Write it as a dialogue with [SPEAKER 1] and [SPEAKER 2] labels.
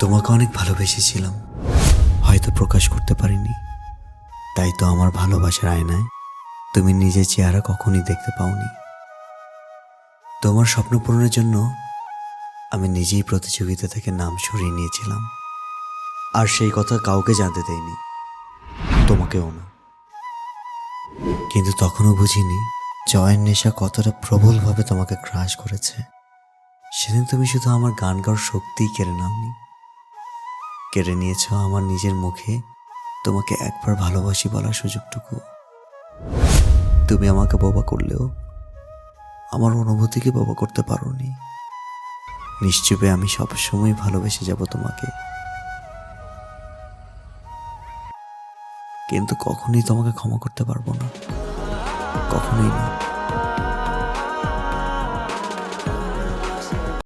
[SPEAKER 1] তোমাকে অনেক ভালোবেসেছিলাম। হয়তো প্রকাশ করতে পারিনি। তাই তো আমার ভালোবাসার আয়নায় তুমি নিজের চেহারা কখনই দেখতে পাওনি। তোমার স্বপ্ন পূরণের জন্য আমি নিজেই প্রতিযোগিতা থেকে নাম সরিয়ে নিয়েছিলাম। আর সেই কথা কাউকে জানতে দেয়নি তোমাকেও না। কিন্তু তখনও বুঝিনি জয়ের নেশা কতটা প্রবলভাবে তোমাকে ক্রাশ করেছে। সেদিন তুমি শুধু আমার গান গাওয়ার শক্তিই কেড়ে নাওনি। কেড়ে নিয়েছ আমার নিজের মুখে? তোমাকে একবার ভালোবাসি বলার সুযোগটুকু। তুমি আমাকে বাবা করলেও আমার অনুভূতিকে বাবা করতে পারোনি। নিশ্চুপে আমি সবসময় ভালোবেসে যাব তোমাকে। কিন্তু কখনোই তোমাকে ক্ষমা করতে পারব না। কখনোই না।